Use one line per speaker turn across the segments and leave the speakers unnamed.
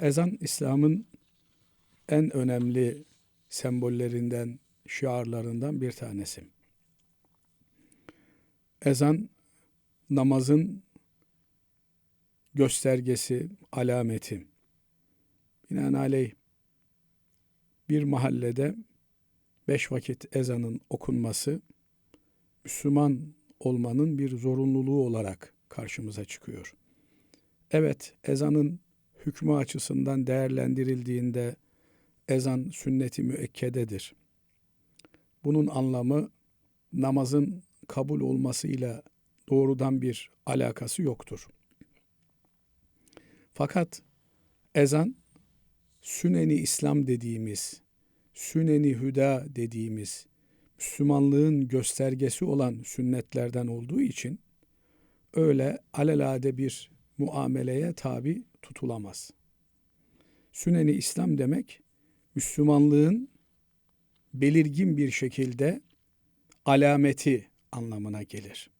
Ezan İslam'ın en önemli sembollerinden, şiarlarından bir tanesi. Ezan namazın göstergesi, alameti. Binaenaleyh bir mahallede beş vakit ezanın okunması Müslüman olmanın bir zorunluluğu olarak karşımıza çıkıyor. Evet, ezanın hükmü açısından değerlendirildiğinde ezan sünneti müekkededir. Bunun anlamı namazın kabul olmasıyla doğrudan bir alakası yoktur. Fakat ezan süneni İslam dediğimiz, süneni hüda dediğimiz Müslümanlığın göstergesi olan sünnetlerden olduğu için öyle alelade bir muameleye tabi tutulamaz. Süneni İslam demek Müslümanlığın belirgin bir şekilde alameti anlamına gelir.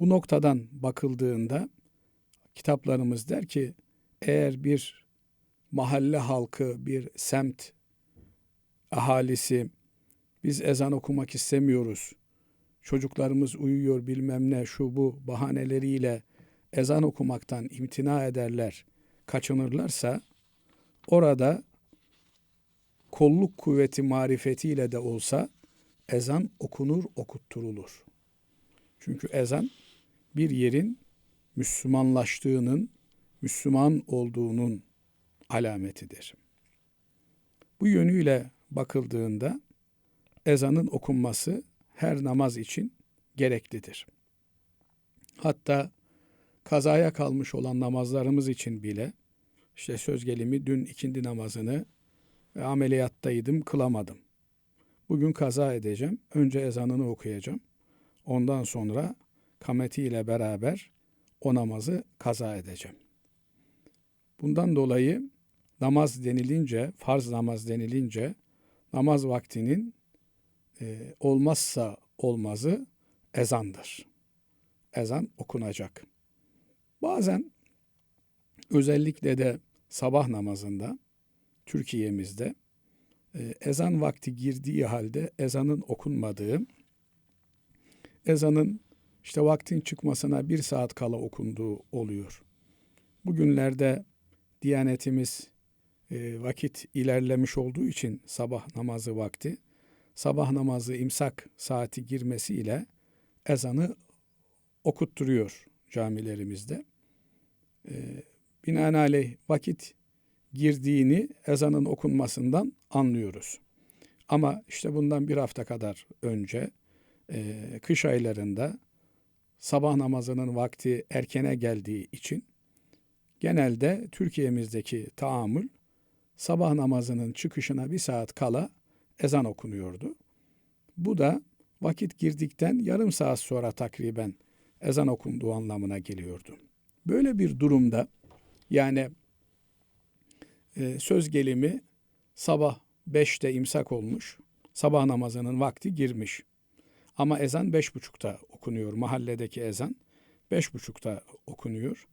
Bu noktadan bakıldığında kitaplarımız der ki eğer bir mahalle halkı, bir semt ahalisi biz ezan okumak istemiyoruz. Çocuklarımız uyuyor bilmem ne şu bu bahaneleriyle ezan okumaktan imtina ederler, kaçınırlarsa orada kolluk kuvveti marifetiyle de olsa ezan okunur, okutturulur. Çünkü ezan bir yerin Müslümanlaştığının, Müslüman olduğunun alametidir. Bu yönüyle bakıldığında ezanın okunması her namaz için gereklidir. Hatta kazaya kalmış olan namazlarımız için bile işte söz gelimi dün ikindi namazını ve ameliyattaydım kılamadım. Bugün kaza edeceğim. Önce ezanını okuyacağım. Ondan sonra kameti ile beraber o namazı kaza edeceğim. Bundan dolayı namaz denilince, farz namaz denilince namaz vaktinin e, olmazsa olmazı ezandır. Ezan okunacak. Bazen özellikle de sabah namazında Türkiye'mizde e, ezan vakti girdiği halde ezanın okunmadığı, ezanın işte vaktin çıkmasına bir saat kala okunduğu oluyor. Bugünlerde Diyanetimiz e, vakit ilerlemiş olduğu için sabah namazı vakti, sabah namazı imsak saati girmesiyle ezanı okutturuyor camilerimizde. E, binaenaleyh vakit girdiğini ezanın okunmasından anlıyoruz. Ama işte bundan bir hafta kadar önce e, kış aylarında sabah namazının vakti erkene geldiği için genelde Türkiye'mizdeki taamül sabah namazının çıkışına bir saat kala ezan okunuyordu. Bu da vakit girdikten yarım saat sonra takriben ezan okunduğu anlamına geliyordu. Böyle bir durumda yani e, söz gelimi sabah 5'te imsak olmuş, sabah namazının vakti girmiş. Ama ezan beş buçukta okunuyor. Mahalledeki ezan beş buçukta okunuyor.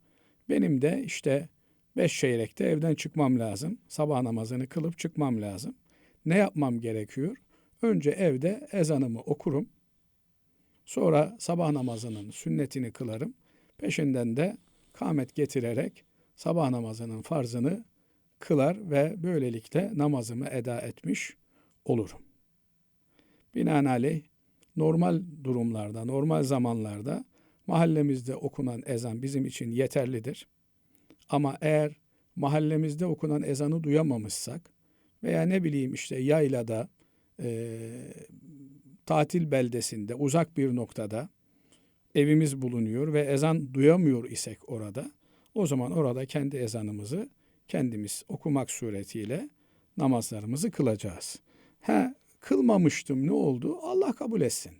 Benim de işte beş çeyrekte evden çıkmam lazım. Sabah namazını kılıp çıkmam lazım. Ne yapmam gerekiyor? Önce evde ezanımı okurum. Sonra sabah namazının sünnetini kılarım. Peşinden de kâmet getirerek sabah namazının farzını kılar ve böylelikle namazımı eda etmiş olurum. Binaenaleyh normal durumlarda, normal zamanlarda mahallemizde okunan ezan bizim için yeterlidir. Ama eğer mahallemizde okunan ezanı duyamamışsak veya ne bileyim işte yaylada, e, tatil beldesinde, uzak bir noktada evimiz bulunuyor ve ezan duyamıyor isek orada, o zaman orada kendi ezanımızı kendimiz okumak suretiyle namazlarımızı kılacağız. Ha kılmamıştım ne oldu? Allah kabul etsin.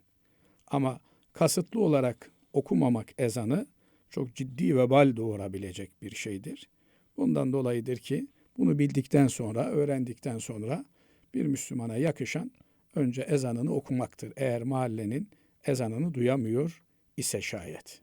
Ama kasıtlı olarak okumamak ezanı çok ciddi vebal doğurabilecek bir şeydir. Bundan dolayıdır ki bunu bildikten sonra, öğrendikten sonra bir Müslümana yakışan önce ezanını okumaktır. Eğer mahallenin ezanını duyamıyor ise şayet.